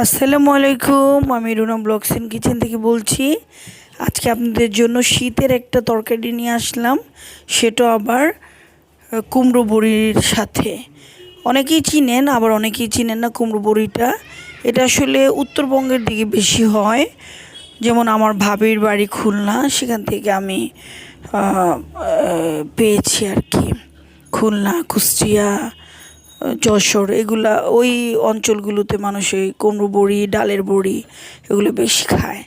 আসসালামু আলাইকুম, আমি রুনা ব্লগস ইন কিচেন থেকে বলছি, আজকে আপনাদের জন্য শীতের একটা তরকারি নিয়ে আসলাম, সেটা আবার কুমড়ো বড়ির সাথে। অনেকেই চিনেন, আবার অনেকেই চিনেন না কুমড়ো বড়িটা। এটা আসলে উত্তরবঙ্গের দিকে বেশি হয়, যেমন আমার ভাবির বাড়ি খুলনা, সেখান থেকে আমি পেয়েছি আর কি। খুলনা, কুষ্টিয়া যশোর, এগুলা ওই অঞ্চলগুলোতে মানুষ এই কুমড়ো বড়ি, ডালের বড়ি এগুলো বেশি খায়।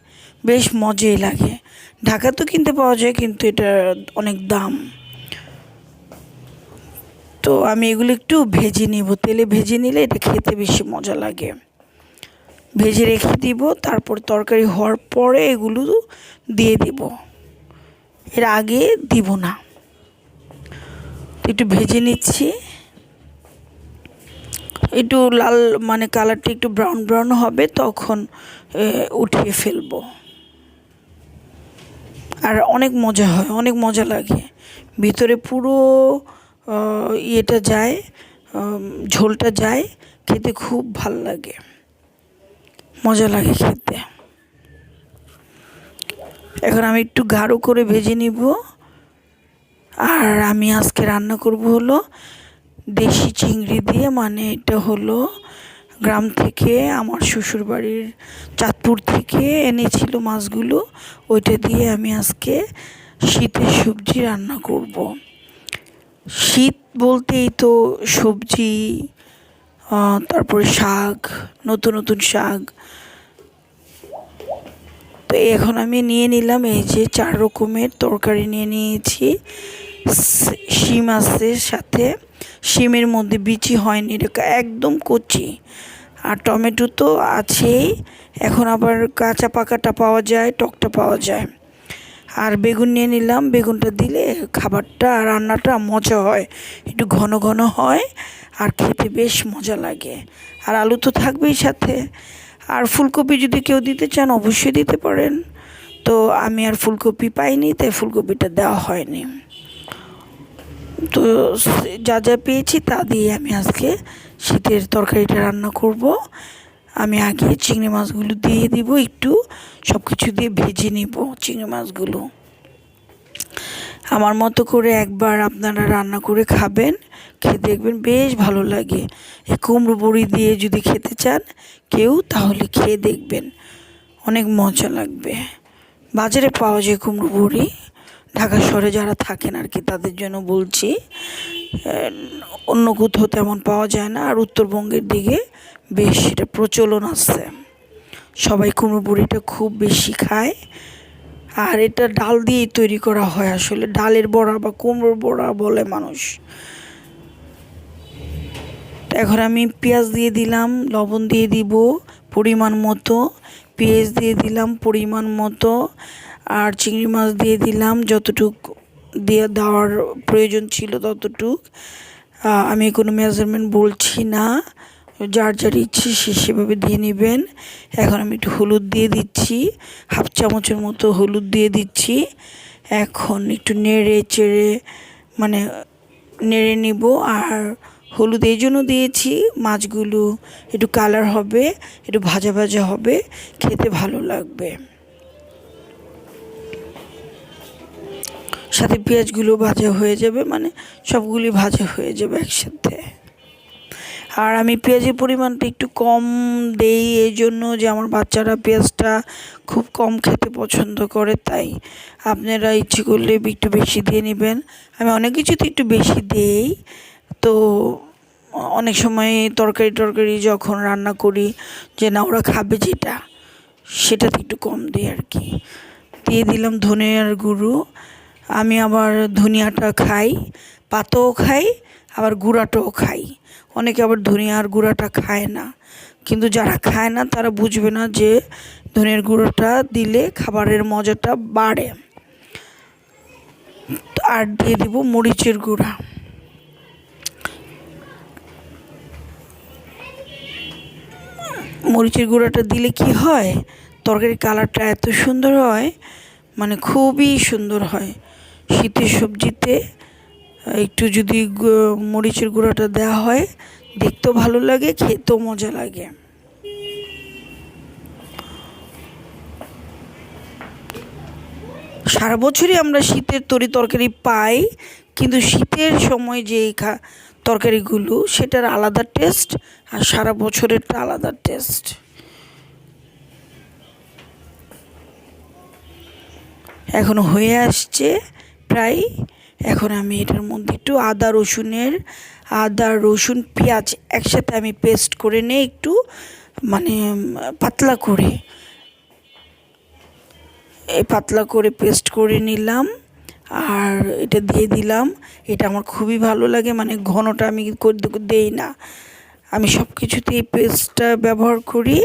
বেশ মজাই লাগে। ঢাকা তো কিনতে পাওয়া যায়, কিন্তু এটা অনেক দাম। তো আমি এগুলো একটু ভেজে নিব। তেলে ভেজে নিলে এটা খেতে বেশি মজা লাগে। ভেজে রেখে দিব, তারপর তরকারি হওয়ার পরে এগুলো দিয়ে দিব। এর আগে দিব না। একটু ভেজে নিচ্ছি। একটু লাল মানে কালারটি একটু ব্রাউন ব্রাউন হবে, তখন উঠিয়ে ফেলব। আর অনেক মজা হয়, অনেক মজা লাগে। ভিতরে পুরো ইয়েটা যায় ঝোলটা যায়, খেতে খুব ভালো লাগে। মজা লাগে খেতে। এখন আমি একটু গাঢ় করে ভেজে নিব। আর আমি আজকে রান্না করব হলো দেশি চিংড়ি দিয়ে মানে এটা হলো গ্রাম থেকে আমার শ্বশুরবাড়ির চাঁদপুর থেকে এনেছিল মাছগুলো। ওইটা দিয়ে আমি আজকে শীতের সবজি রান্না করব। শীত বলতেই তো সবজি তারপরে শাক, নতুন নতুন শাক। তো এখন আমি নিয়ে নিলাম, এই যে চার রকমের তরকারি নিয়ে নিয়েছি। শিম আছে, সাথে শিমের মধ্যে বিচি হয়নি, এটা একদম কচি। আর টমেটো তো আছেই, এখন আবার কাঁচা পাকাটা পাওয়া যায়, টকটা পাওয়া যায়। আর বেগুন নিয়ে নিলাম, বেগুনটা দিলে খাবারটা আর রান্নাটা মজা হয়, একটু ঘন ঘন হয়, আর খেতে বেশ মজা লাগে। আর আলু তো থাকবেই সাথে। আর ফুলকপি যদি কেউ দিতে চান, অবশ্যই দিতে পারেন। তো আমি আর ফুলকপি পাইনি, তাই ফুলকপিটা দেওয়া হয়নি। তো যা যা পেয়েছি তা দিয়ে আমি আজকে শীতের তরকারিটা রান্না করব। আমি আগে চিংড়ি মাছগুলো দিয়ে দিব, একটু সব কিছু দিয়ে ভেজে নিব চিংড়ি মাছগুলো। আমার মতো করে একবার আপনারা রান্না করে খাবেন, খেয়ে দেখবেন বেশ ভালো লাগে। এই কুমড়ো বড়ি দিয়ে যদি খেতে চান কেউ, তাহলে খেয়ে দেখবেন। অনেক মজা লাগবে। বাজারে পাওয়া যায় কুমড়ো বড়ি। ঢাকা শহরে যারা থাকেন আর কি, তাদের জন্য বলছি অন্য কোথাও তেমন পাওয়া যায় না। আর উত্তরবঙ্গের দিকে বেশ এটা প্রচলন আছে সবাই কুমড়ো বড়িটা খুব বেশি খায়। আর এটা ডাল দিয়েই তৈরি করা হয় আসলে। ডালের বড়া বা কুমড়োর বড়া বলে মানুষ। এখন আমি পেঁয়াজ দিয়ে দিলাম, লবণ দিয়ে দিব পরিমাণ মতো। পেঁয়াজ দিয়ে দিলাম পরিমাণ মতো। আর চিংড়ি মাছ দিয়ে দিলাম, যতটুক দিয়ে দেওয়ার প্রয়োজন ছিল ততটুক। আমি কোনো মেজারমেন্ট বলছি না, যার যার ইচ্ছে সে সেভাবে দিয়ে নেবেন। এখন আমি একটু হলুদ দিয়ে দিচ্ছি, হাফ চামচের মতো হলুদ দিয়ে দিচ্ছি। এখন একটু নেড়ে চেড়ে মানে নেড়ে নিব। আর হলুদ এই জন্য দিয়েছি, মাছগুলো একটু কালার হবে, একটু ভাজা ভাজা হবে, খেতে ভালো লাগবে। সাথে পেঁয়াজগুলো ভাজা হয়ে যাবে মানে সবগুলি ভাজা হয়ে যাবে একসাথে। আর আমি পেঁয়াজের পরিমাণটা একটু কম দেই, এই জন্য যে আমার বাচ্চারা পেঁয়াজটা খুব কম খেতে পছন্দ করে, তাই আপনারা ইচ্ছে করলে একটু বেশি দিয়ে নেবেন। আমি অনেক কিছুতে একটু বেশি দেই, তো অনেক সময় তরকারি টরকারি যখন রান্না করি, যে না ওরা খাবে যেটা, সেটাতে একটু কম দিই আর কি। দিয়ে দিলাম ধনে আর গুঁড়ো। আমি আবার ধনিয়াটা খাই, পাতাও খাই, আবার গুঁড়াটাও খাই। অনেকে আবার ধনিয়ার গুঁড়াটা খায় না। কিন্তু যারা খায় না, তারা বুঝবে না যে ধনিয়ার গুঁড়োটা দিলে খাবারের মজাটা বাড়ে। আর দিয়ে দিব মরিচের গুঁড়া। মরিচের গুঁড়াটা দিলে কি হয়? তরকারির কালারটা এত সুন্দর হয় মানে খুবই সুন্দর হয়। শীতের সবজিতে একটু যদি মরিচের গুঁড়োটা দেওয়া হয়, দেখতেও ভালো লাগে, খেতেও মজা লাগে। সারা বছরই আমরা শীতের তরি তরকারি পাই, কিন্তু শীতের সময় যে খা, তরকারিগুলো, সেটার আলাদা টেস্ট আর সারা বছরেরটা আলাদা টেস্ট এখন হয়ে আসছে, প্রায়। এখন আমি এটার মধ্যে একটু আদা রসুনের, আদা, রসুন, পেঁয়াজ একসাথে আমি পেস্ট করে নিয়ে একটু মানে পাতলা করে, এই পাতলা করে পেস্ট করে নিলাম। আর এটা দিয়ে দিলাম। এটা আমার খুবই ভালো লাগে মানে ঘনটা আমি দেই না। আমি সব কিছুতে এই পেস্টটা ব্যবহার করি,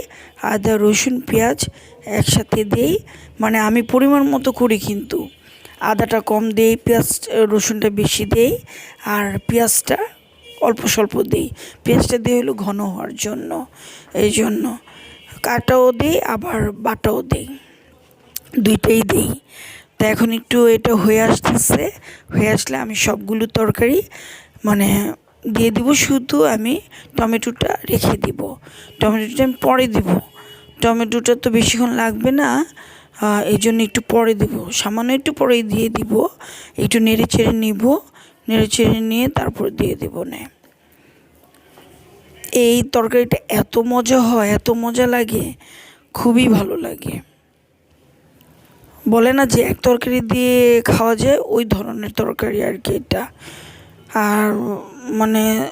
আদা, রসুন, পেঁয়াজ একসাথে দিই। মানে আমি পরিমাণ মতো করি কিন্তু। আদাটা কম দিই, পেঁয়াজ, রসুনটা বেশি দেই, আর পেঁয়াজটা অল্প স্বল্প দিই। পেঁয়াজটা দিয়ে হলো ঘন হওয়ার জন্য। এই জন্য কাটাও দিই, আবার বাটাও দিই। দুইটাই দিই। তো এখন একটু এটা হয়ে আসতেছে। হয়ে আসলে আমি সবগুলো তরকারি মানে দিয়ে দিব শুধু আমি টমেটোটা রেখে দিব। টমেটোটা আমি পরে দিব। টমেটোটা তো বেশিক্ষণ লাগবে না। এই জন্য একটু পরে দিব। সামান্য একটু পরেই দিয়ে দিব। একটু নেড়ে চেড়ে নিব। নেড়ে চেড়ে নিয়ে তারপর দিয়ে দেব না। এই তরকারিটা এত মজা হয়, এত মজা লাগে। খুবই ভালো লাগে। বলে না যে এক তরকারি দিয়ে খাওয়া যায়, ওই ধরনের তরকারি আর কি এটা। আর মানে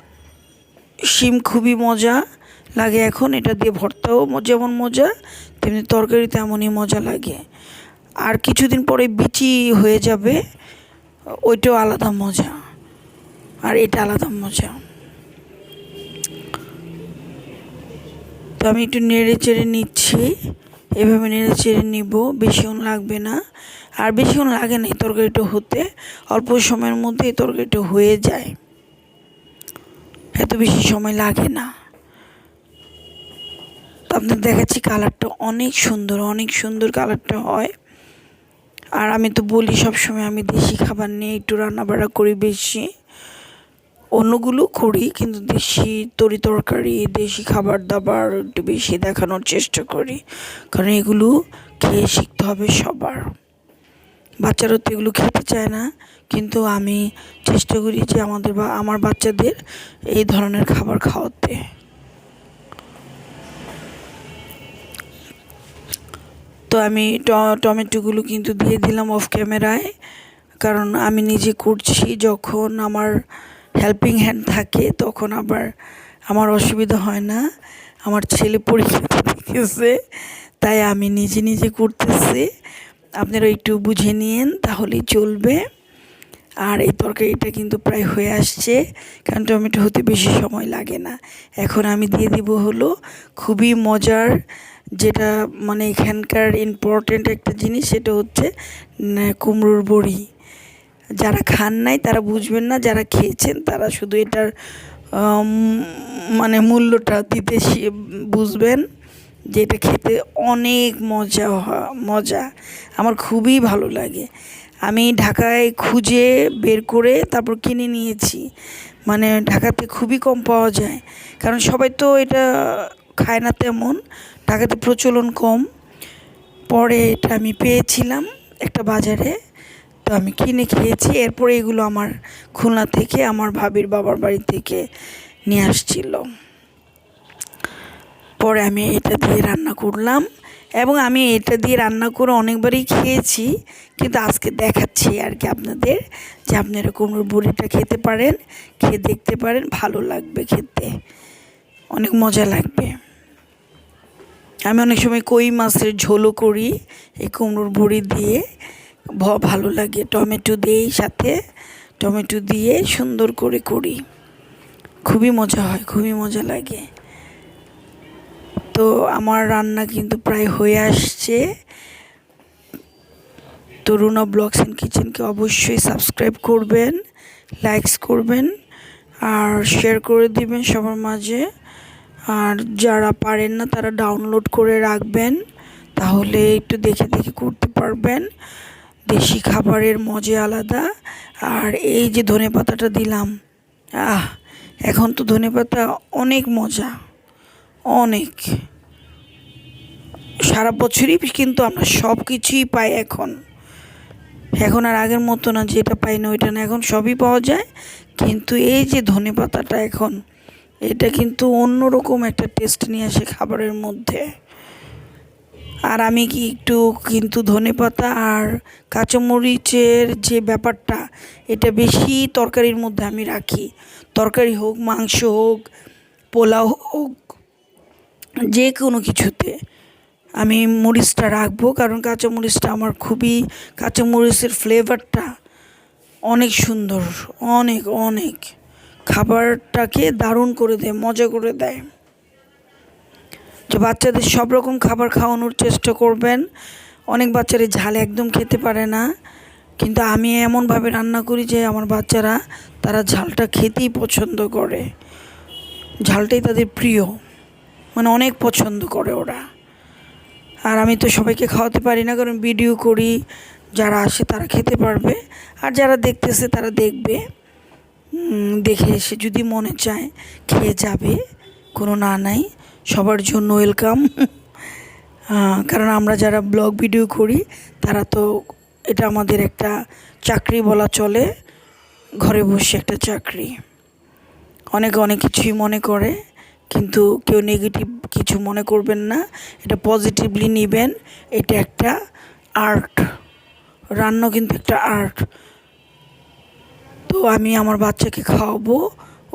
শিম খুবই মজা লাগে এখন, এটা দিয়ে ভর্তাও যেমন মজা, তেমনি তরকারি তেমনই মজা লাগে। আর কিছুদিন পরে বিচি হয়ে যাবে, ওইটাও আলাদা মজা। আর এটা আলাদা মজা। তো আমি একটু নেড়ে চেড়ে নিচ্ছি। এভাবে নেড়ে চেড়ে নিব, বেশিক্ষণ লাগবে না। আর বেশিক্ষণ লাগে না এই তরকারিটা হতে, অল্প সময়ের মধ্যে এই তরকারিটা হয়ে যায়। এত বেশি সময় লাগে না। তো আপনার দেখাচ্ছি কালারটা অনেক সুন্দর অনেক সুন্দর কালারটা হয়। আর আমি তো বলি সবসময় আমি দেশি খাবার নিয়ে একটু রান্নাবাড়া করি বেশি। অন্যগুলো করি, কিন্তু দেশি তরি তরকারি, দেশি খাবার দাবার একটু বেশি দেখানোর চেষ্টা করি। কারণ এগুলো খেয়ে শিখতে হবে সবার। বাচ্চারা তো এগুলো খেতে চায় না, কিন্তু আমি চেষ্টা করি যে আমাদের বা, আমার বাচ্চাদের এই ধরনের খাবার খাওয়াতে। তো আমি টমেটোগুলো কিন্তু দিয়ে দিলাম অফ ক্যামেরায় কারণ আমি নিজে করছি যখন আমার হেল্পিং হ্যান্ড থাকে, তখন আবার আমার অসুবিধা হয় না। আমার ছেলে পরীক্ষা দিতেছে তাই আমি নিজে নিজে করতেছি। আপনারা একটু বুঝে নিন তাহলেই চলবে। আর এই তরকারিটা কিন্তু প্রায় হয়ে আসছে, কারণ টমেটো হতে বেশি সময় লাগে না। এখন আমি দিয়ে দিব হলো খুবই মজার যেটা মানে এখানকার ইম্পর্টেন্ট একটা জিনিস, সেটা হচ্ছে কুমড়োর বড়ি। যারা খান নাই, তারা বুঝবেন না, যারা খেয়েছেন, তারা শুধু এটার মানে মূল্যটা দিতে বুঝবেন যে এটা খেতে অনেক মজা মজা। আমার খুবই ভালো লাগে। আমি ঢাকায় খুঁজে বের করে তারপর কিনে নিয়েছি। মানে ঢাকাতে খুবই কম পাওয়া যায়। কারণ সবাই তো এটা খায় না তেমন। ঢাকাতে প্রচলন কম। পরে এটা আমি পেয়েছিলাম একটা বাজারে। তো আমি কিনে খেয়েছি। এরপরে এগুলো আমার খুলনা থেকে আমার ভাবির বাবার বাড়ি থেকে নিয়ে আসছিল। পরে আমি এটা দিয়ে রান্না করলাম এবং আমি এটা দিয়ে রান্না করে অনেকবারই খেয়েছি। কিন্তু আজকে দেখাচ্ছি আর কি আপনাদের যে আপনারা কুমড়োর বড়িটা খেতে পারেন, খেয়ে দেখতে পারেন, ভালো লাগবে খেতে। অনেক মজা লাগবে। আমি অনেক সময় কই মাছের ঝোলও করি এই কুমড়োর বড়ি দিয়ে। ভালো লাগে। টমেটো দিয়েই সাথে। টমেটো দিয়ে সুন্দর করে করি। খুবই মজা হয়, খুবই মজা লাগে। তো আমার রান্না কিন্তু প্রায় হয়ে আসছে। তরুণা ব্লগস অ্যান্ড কিচেনকে অবশ্যই সাবস্ক্রাইব করবেন, লাইকস করবেন, আর শেয়ার করে দিবেন সবার মাঝে। আর যারা পারেন না, তারা ডাউনলোড করে রাখবেন, তাহলে একটু দেখে দেখে করতে পারবেন। দেশি খাবারের মজা আলাদা। আর এই যে ধনে পাতাটা দিলাম, আহ, এখন তো ধনে পাতা অনেক মজা, অনেক। সারা বছরই কিন্তু আমরা সব কিছুই পাই এখন। এখন আর আগের মতো না, যেটা পাই না, ওইটা না, এখন সবই পাওয়া যায়। কিন্তু এই যে ধনে পাতাটা এখন, এটা কিন্তু অন্যরকম একটা টেস্ট নিয়ে আসে খাবারের মধ্যে। আর আমি কি একটু কিন্তু ধনে পাতা আর কাঁচামরিচের যে ব্যাপারটা, এটা বেশি তরকারির মধ্যে আমি রাখি। তরকারি হোক, মাংস হোক, পোলাও হোক, যে কোনো কিছুতে আমি মরিচটা রাখব। কারণ কাঁচামরিচটা আমার খুবই, কাঁচামরিচের ফ্লেভারটা অনেক সুন্দর, অনেক অনেক। খাবারটাকে দারুণ করে দেয়, মজা করে দেয়। যে বাচ্চাদের সব রকম খাবার খাওয়ানোর চেষ্টা করবেন। অনেক বাচ্চারা ঝাল একদম খেতে পারে না। কিন্তু আমি এমনভাবে রান্না করি যে আমার বাচ্চারা তারা ঝালটা খেতেই পছন্দ করে। ঝালটাই তাদের প্রিয়। মানে অনেক পছন্দ করে ওরা। আর আমি তো সবাইকে খাওয়াতে পারি না, কারণ ভিডিও করি। যারা আসে তারা খেতে পারবে। আর যারা দেখতেছে তারা দেখবে। দেখে এসে যদি মনে চায়, খেয়ে যাবে। কোনো না নাই। সবার জন্য ওয়েলকাম কারণ আমরা যারা ব্লগ ভিডিও করি, তারা তো এটা আমাদের একটা চাকরি বলা চলে, ঘরে বসে একটা চাকরি। অনেকে অনেক কিছুই মনে করে, কিন্তু কেউ নেগেটিভ কিছু মনে করবেন না। এটা পজিটিভলি নেবেন, এটা একটা আর্ট রান্না কিন্তু একটা আর্ট তো আমি আমার বাচ্চাকে খাওয়াবো,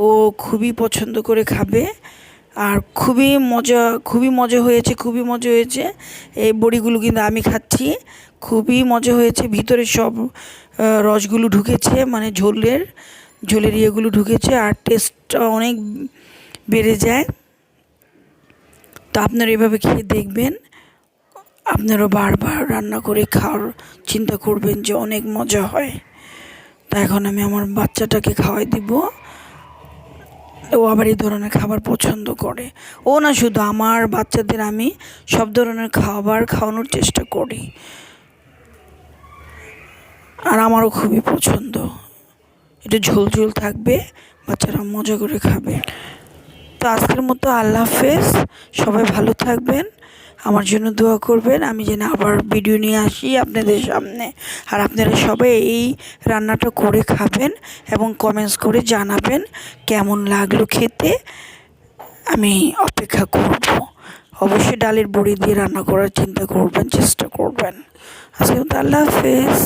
ও খুবই পছন্দ করে খাবে। আর খুবই মজা খুবই মজা হয়েছে, খুবই মজা হয়েছে। এই বড়িগুলো কিন্তু আমি খাচ্ছি। খুবই মজা হয়েছে। ভিতরে সব রসগুলো ঢুকেছে মানে ঝোলের ঝোলের ইয়েগুলো ঢুকেছে আর টেস্টটা অনেক বেড়ে যায়। তো আপনারা এভাবে খেয়ে দেখবেন। আপনারা বারবার রান্না করে খাওয়ার চিন্তা করবেন যে অনেক মজা হয়। তা এখন আমি আমার বাচ্চাটাকে খাওয়াই দিব। ও আবার এই ধরনের খাবার পছন্দ করে। ও না শুধু আমার বাচ্চাদের আমি সব ধরনের খাবার খাওয়ানোর চেষ্টা করি। আর আমারও খুবই পছন্দ। এটা ঝোল ঝোল থাকবে, বাচ্চারা মজা করে খাবে। তো আজকের মতো আল্লাহ হাফেজ। সবাই ভালো থাকবেন, আমার জন্য দোয়া করবেন। আমি যেন আবার ভিডিও নিয়ে আসি আপনাদের সামনে। আর আপনারা সবাই এই রান্নাটা করে খাবেন এবং কমেন্টস করে জানাবেন কেমন লাগল খেতে। আমি অপেক্ষা করব। অবশ্যই ডালের বড়ি দিয়ে রান্না করার চিন্তা করবেন, চেষ্টা করবেন। আজকে আল্লাহ হাফেজ।